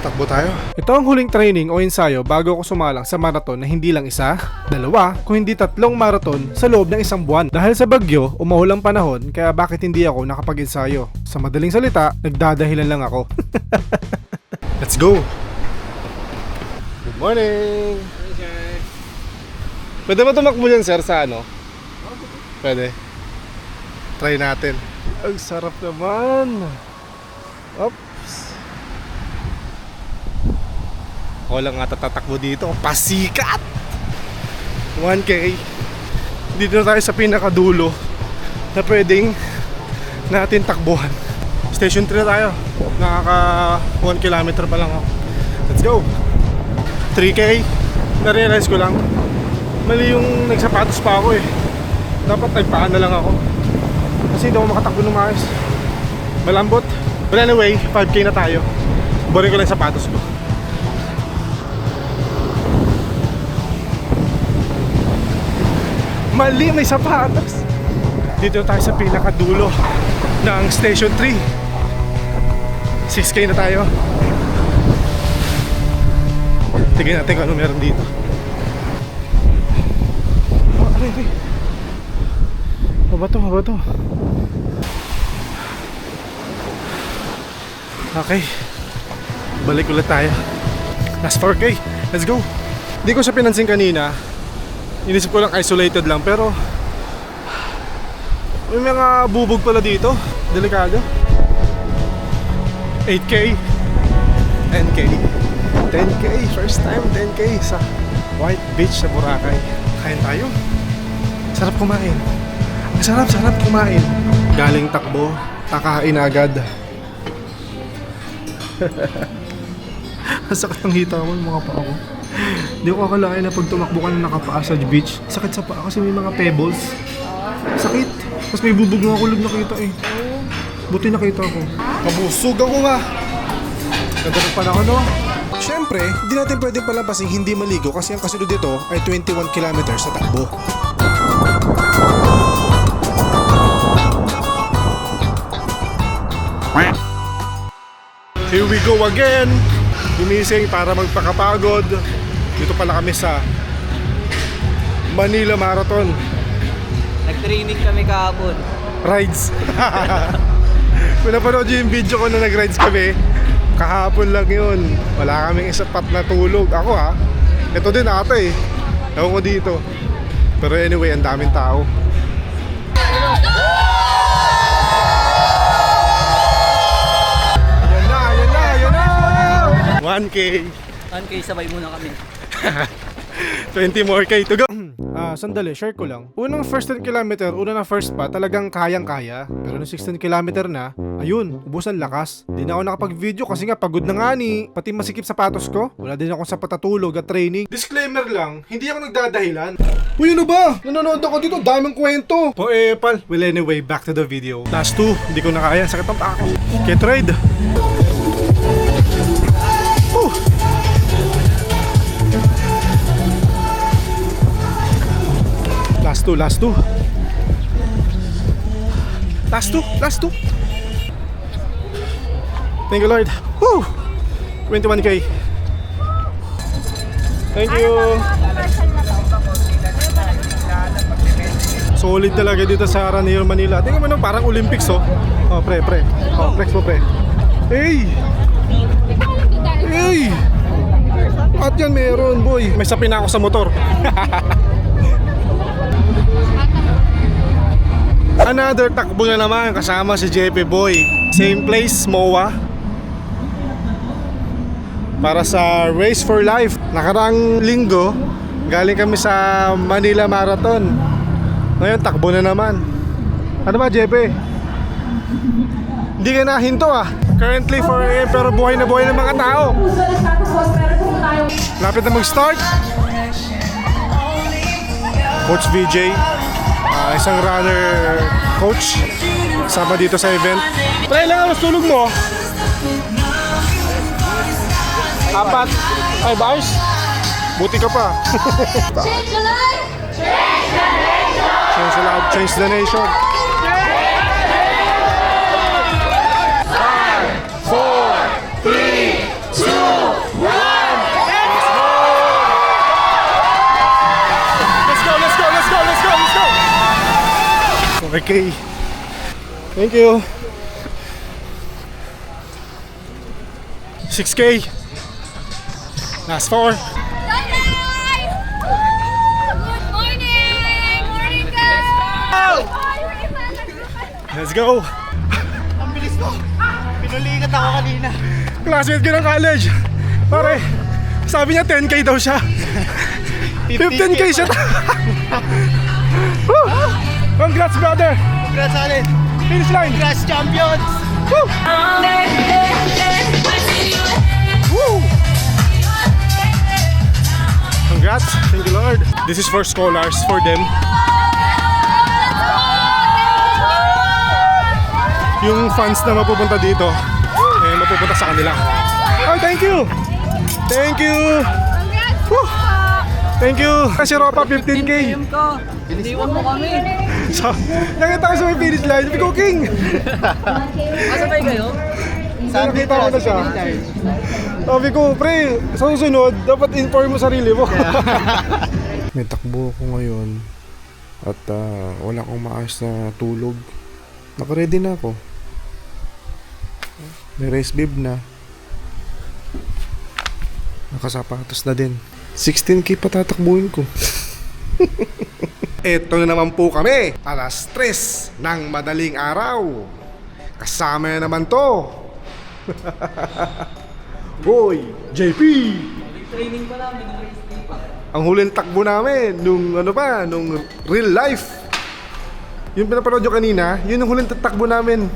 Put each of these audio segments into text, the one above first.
takbo tayo. Ito ang huling training o ensayo bago ako sumalang sa marathon na hindi lang isa, dalawa, kung hindi tatlong marathon sa loob ng isang buwan. Dahil sa bagyo, umuulang panahon, kaya bakit hindi ako nakapag-ensayo? Sa madaling salita, nagdadahilan lang ako. Let's go! Good morning! Pwede ba tumakbo dyan, sir, sa ano? Pwede. Try natin. Ang sarap naman! Oops! Ako lang nga tatatakbo dito. Pasikat! 1K. Dito tayo sa pinakadulo na pwedeng natin takbuhan. Station 3 na tayo. Nakaka 1 kilometer pa lang ako. Let's go! 3K. Na-realize ko lang. Mali yung nagsapatos pa ako eh. Dapat nagpaan na lang ako. Kasi hindi ako makatakbo ng maayos. Malambot. But anyway, 5K na tayo. Boring ko lang yung sapatos ko. Mali, may sapatos. Dito tayo sa pinakadulo ng Station 3. 6K na tayo. Tingnan natin kung ano meron dito. Oh, ano ito? Mabato, mabato. Okay. Balik ulit tayo. Last 4K. Let's go. Hindi ko siya pinansin kanina. Inisip ko lang isolated lang pero may mga bubog pala dito. Delikado. 8K. 10K. 10K. First time 10K sa White Beach sa Boracay. Kain tayo. Sarap kumain. Ang sarap, sarap kumain. Galing takbo, kakain agad. Ang sakit ng hita mo, mga paa ko. Hindi ko akalain na pag tumakbo ka na nakapaa sa beach, sakit sa paa kasi may mga pebbles. Sakit. Tapos may bubog na kulog nakita eh. Buti nakita ko. Kabusog ako nga. Ganda ng panahon no? Siyempre, hindi natin pwedeng palampasin hindi maligo kasi ang kasunod dito ay 21 kilometers sa takbo. Here we go again! Gumising para magpakapagod. Dito pala kami sa Manila Marathon Nag-training kami kahapon. Rides. Kung napanood yung video ko na nag-rides kami, kahapon lang yun. Wala kaming isapat na tulog. Ako ha, ito din ata eh. Ewan ko dito. Pero anyway, ang daming tao. Ayan na, ayan na, ayan na! 1K, 1K sabay muna kami. 20 more K to go. Ah, sandali, share ko lang. Unang first 10 kilometer, una na first pa, talagang kayang-kaya. Pero nung 16 kilometer na, ayun, ubusan lakas. Di na ako nakapag-video kasi nga pagod na nga ni. Pati masikip sapatos ko. Wala din ako sa patatulog at training. Disclaimer lang, hindi ako nagdadahilan. Uy, ano ba? Nanonood ako dito, daming kwento. Po eh, pal. Well, anyway, back to the video. Last two, hindi ko na kaya. Sakit ang tako. Get ride. Two, last two. Last two, last two. Thank you, Lord. Woo! 21k. Thank you. Solid talaga dito sa Araneo, Manila. Tingnan mo no, parang Olympics oh. Oh, pre, pre. Oh, flex mo, pre. Hey! Hey! At yan meron, boy. May sapin ako sa motor. Another takbo na naman kasama si JP Boy. Same place, MOA. Para sa Race for Life. Nakarang linggo, galing kami sa Manila Marathon. Ngayon, takbo na naman. Ano ba, JP? Hindi ka nahinto ah. Currently 4am pero buhay na buhay ng mga tao. Lapit na mag-start. Coach VJ, ah, isang runner coach, sama dito sa event. Pre, ilang oras tulog mo? Apat. Ay, bars? Buti ka pa. Change the life! change the life, change the nation. 4K. Thank you. 6K. Last 4. Sunrise! Good morning! Morning, guys! Let's go. Ang bilis mo! Pinulikat ako kanina. Classmate ko ng college. Pare, sabi niya 10K daw siya. 15K siya. Congrats, brother. Congrats sa atin! Finish line. Congrats, champions! Woo! Woo! Congrats. Thank you, Lord. This is for scholars, for them. Yung funds na mapupunta dito, eh, mapupunta sa kanila. Oh, thank you! Thank you! Woo! Thank you! Kasi Ropa, 15K. ka. Iniwan mo kami. So, nakita ko sa may finish line, sabi ko, King! Kasabay kayo? Nakita ko na siya. Sabi ko, pre, sa susunod, dapat inform mo sarili mo. May takbo ako ngayon at ah, wala akong maayos na tulog. Nakaready na ako. May race bib na. Nakasapatos na din. 16k pa tatakbuhin ko. Ito na naman po kami, alas 3 ng madaling araw. Kasama na naman to. Boy, JP! Training pa namin ng race day pa. Ang huling takbo namin nung ano pa, nung real life. Yung pinapanood nyo kanina, yun ang huling takbo namin.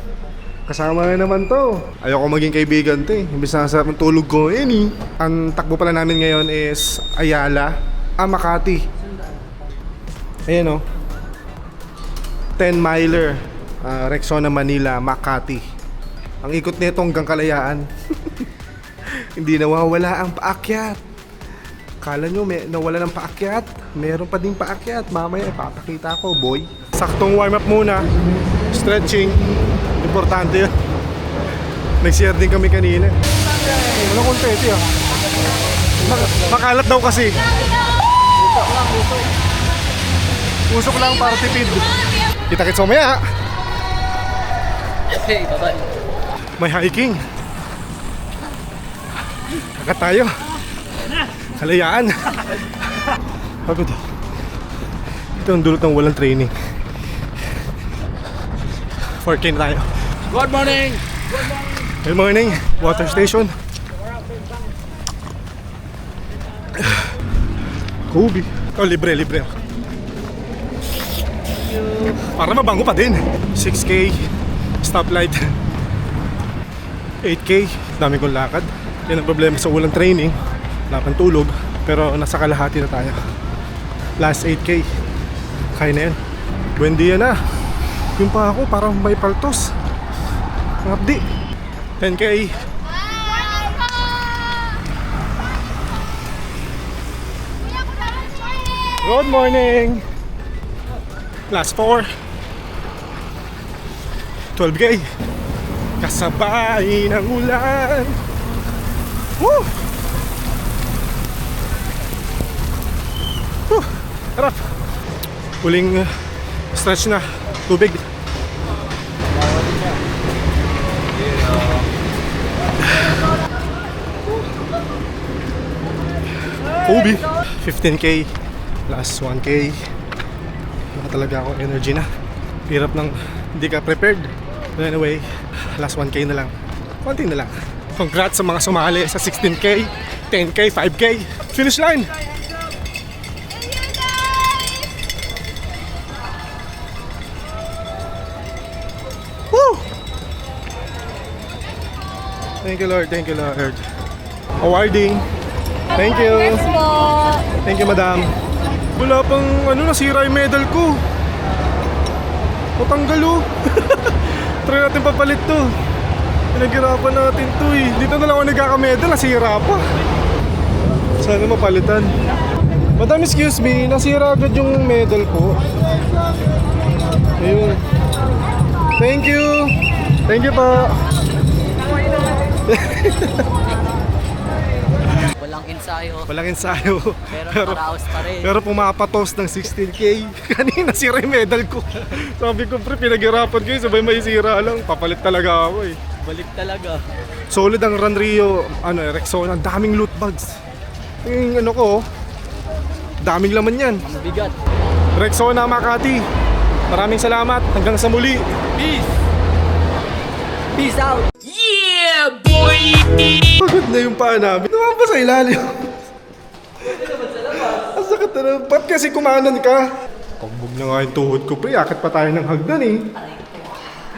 Kasama na naman to. Ayoko maging kaibigan to eh. Imbis na sa tulog ko, yun eh. Ang takbo pala namin ngayon is Ayala, ah, Makati. Ayan o. 10 miler. ah, Rexona, Manila, Makati. Ang ikot nito hanggang kalayaan. Hindi nawawala ang paakyat. Kala nyo may nawala ng paakyat? Meron pa ding paakyat. Mamaya ipapakita ko, boy. Saktong warm up muna. Stretching. Importante yun. Nag-share din kami kanina. Walang konfeti ah. Mak- makalat daw kasi. Usok lang para tipid. Kita-kits mamaya. Okay, bye-bye. May hiking. Kakat tayo. Kalayaan. Pagod. Ito ang dulot ng walang training. 4K na tayo. Good morning! Good morning, water station. Kobe. Oh, libre, libre. Para mabango pa din. 6K, stoplight. 8K, dami kong lakad. Yan ang problema sa walang training. Wala pang tulog. Pero nasa kalahati na tayo. Last 8K. Kaya na yan. Buen dia na. Yung pa ako, parang may paltos. Ngabdi. 10K. Good morning! Last 4. 12K. Kasabay ng ulan. Woo! Woo! Harap. Huling uh, stretch na. Tubig. Kobe. 15k plus 1k. Talaga ako energy na. Hirap ng hindi ka prepared. But anyway, last 1k na lang. Konti na lang. Congrats sa mga sumali sa 16k, 10k, 5k. Finish line! Woo! Thank you Lord, thank you Lord. Awarding. Thank you. Thank you, madam. Wala pang ano, nasira yung medal ko. Patanggal oh. Try natin papalit to. Pinaghirapan natin to eh. Dito na lang ako nagkakamedal, nasira pa. Sana mapalitan. Madam, excuse me, nasira agad yung medal ko. Ayun. Thank you. Thank you pa. Wala Walang ensayo. Walang ensayo. Pero pero, nakaraos pa rin. pero pumapatos ng 16k. Kanina sira yung medal ko. Sabi ko, pre, pinaghirapan ko yun. Sabay may sira lang. Papalit talaga ako eh. Balik talaga. Solid ang Run Rio, ano, Rexona. Ang daming loot bags. Yung ano ko, daming laman yan. Ang bigat. Rexona Makati. Maraming salamat. Hanggang sa muli. Peace! Peace out! Pagod na yung paa namin. Naman pa sa ilalim. Ang sakit na Ba't kasi kumanan ka? Pagbog na nga yung tuhod ko, pre. Akit pa tayo ng hagdan eh.